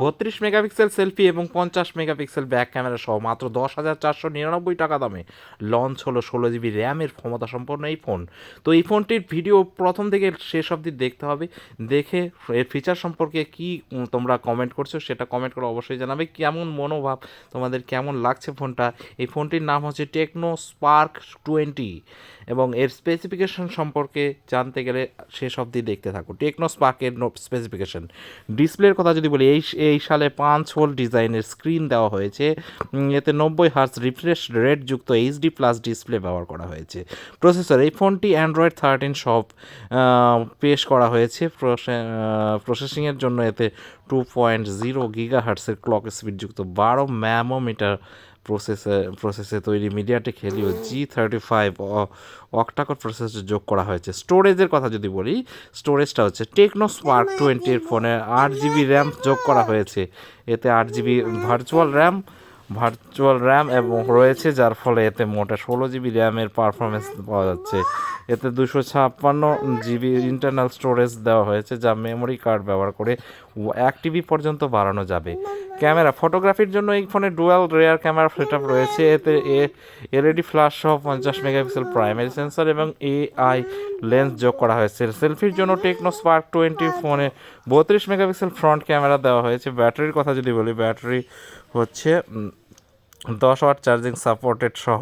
বত্রিশ megapixel selfie এবং পঞ্চাশ মেগাপিক্সেল ব্যাক ক্যামেরা সহ মাত্র দশ হাজার চারশো নিরানব্বই টাকা দামে লঞ্চ হলো ষোলো জিবি র্যামের ক্ষমতা সম্পন্ন এই ফোন। তো এই ফোনটির ভিডিও প্রথম থেকে শেষ অবধি দেখতে হবে। দেখে এর ফিচার সম্পর্কে কি তোমরা কমেন্ট করছ সেটা কমেন্ট করে অবশ্যই জানাবে। কেমন মনোভাব, তোমাদের কেমন লাগছে ফোনটা? এই ফোনটির নাম হচ্ছে টেকনো স্পার্ক টোয়েন্টি এবং এর স্পেসিফিকেশন সম্পর্কে জানতে গেলে শেষ অবধি দেখতে থাকো। টেকনো স্পার্কের স্পেসিফিকেশন ডিসপ্লের কথা যদি বলি, এই এই সালে পাঁচ হোল ডিজাইনের স্ক্রিন দেওয়া হয়েছে। এতে নব্বই হার্স রিফ্রেশ রেট যুক্ত এইচডি প্লাস ডিসপ্লে ব্যবহার করা হয়েছে। প্রসেসর, এই ফোনটি অ্যান্ড্রয়েড থার্টিন সব পেশ করা হয়েছে। প্রসেসিংয়ের জন্য এতে টু পয়েন্ট জিরো গিগা হার্সের ক্লক স্পিড যুক্ত বারো ম্যামোমিটার প্রসেসে প্রসেসে তৈরি MediaTek Helio G thirty five octacore processor যোগ করা হয়েছে। স্টোরেজের কথা যদি বলি স্টোরেজটা হচ্ছে টেকনো স্পার্ক টোয়েন্টির ফোনে আট জিবি র্যাম যোগ করা হয়েছে। এতে আট GB virtual RAM virtual RAM এবং রয়েছে যার ফলে এতে মোটা ষোলো জিবি র্যামের পারফরমেন্স পাওয়া যাচ্ছে। এতে দুশো ছাপ্পান্ন জিবি ইন্টারনাল স্টোরেজ দেওয়া হয়েছে, যা মেমোরি কার্ড ব্যবহার করে এক টিবি পর্যন্ত বাড়ানো যাবে। ক্যামেরা, ফটোগ্রাফির জন্য এই ফোনে ডুয়াল রেয়ার ক্যামেরা সেট রয়েছে। এতে এ, এলইডি ফ্ল্যাশ সহ পঞ্চাশ মেগাপিক্সেল প্রাইমারি সেন্সর এবং এআই লেন্স যোগ করা হয়েছে। সেলফির জন্য টেকনো স্পার্ক টোয়েন্টি ফোনে বত্রিশ মেগাপিক্সেল ফ্রন্ট ক্যামেরা দেওয়া হয়েছে। ব্যাটারির কথা যদি বলি, ব্যাটারি হচ্ছে দশ ওয়াট চার্জিং সাপোর্টেড সহ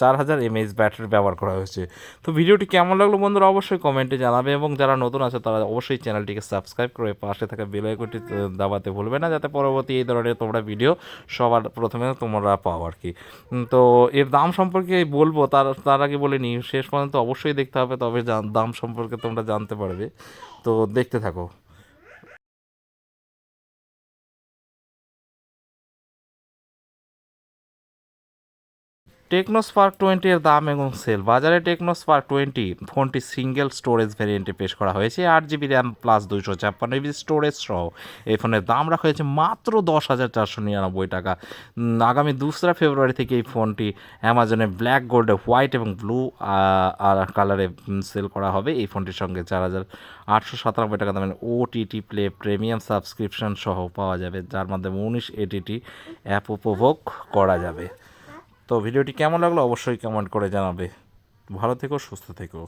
চার হাজার এমএইচ ব্যাটারি ব্যবহার করা হয়েছে। তো ভিডিওটি কেমন লাগল বন্ধুরা অবশ্যই কমেন্টে জানাবে এবং যারা নতুন আছে তারা অবশ্যই চ্যানেলটিকে সাবস্ক্রাইব করে পাশে থাকা বেল আইকনটি আহ, দাবাতে ভুলবে না যাতে পরবর্তী এই ধরনের তোমরা ভিডিও সবার প্রথমে তোমরা পাও আর কি। তো এর দাম সম্পর্কে বলব তার তার আগে বলে নিই শেষ পর্যন্ত অবশ্যই দেখতে হবে তবে দাম সম্পর্কে তোমরা জানতে পারবে। তো দেখতে থাকো। টেকনো স্পার্ক টোয়েন্টি এর দাম এবং সেল। বাজারে টেকনো স্পার্ক টোয়েন্টি, ফোনটি সিঙ্গেল স্টোরেজ ভ্যারিয়েন্টে পেশ করা হয়েছে। আট জিবি র্যাম প্লাস দুইশো ছাপ্পান্ন জিবি স্টোরেজ সহ এই ফোনের দাম রাখা হয়েছে মাত্র দশ হাজার চারশো নিরানব্বই টাকা। আগামী দোসরা ফেব্রুয়ারি থেকে এই ফোনটি অ্যামাজনে ব্ল্যাক, গোল্ডে হোয়াইট এবং ব্লু আর কালারে সেল করা হবে। এই ফোনটির সঙ্গে চার হাজার আটশো সাতানব্বই টাকা দামের ওটিটি প্লে প্রিমিয়াম সাবস্ক্রিপশন সহ পাওয়া যাবে, যার মাধ্যমে উনিশ এটিটি অ্যাপ উপভোগ করা যাবে। তো ভিডিওটি কেমন লাগল অবশ্যই কমেন্ট করে জানাবে। ভালো থেকো সুস্থ থেকো।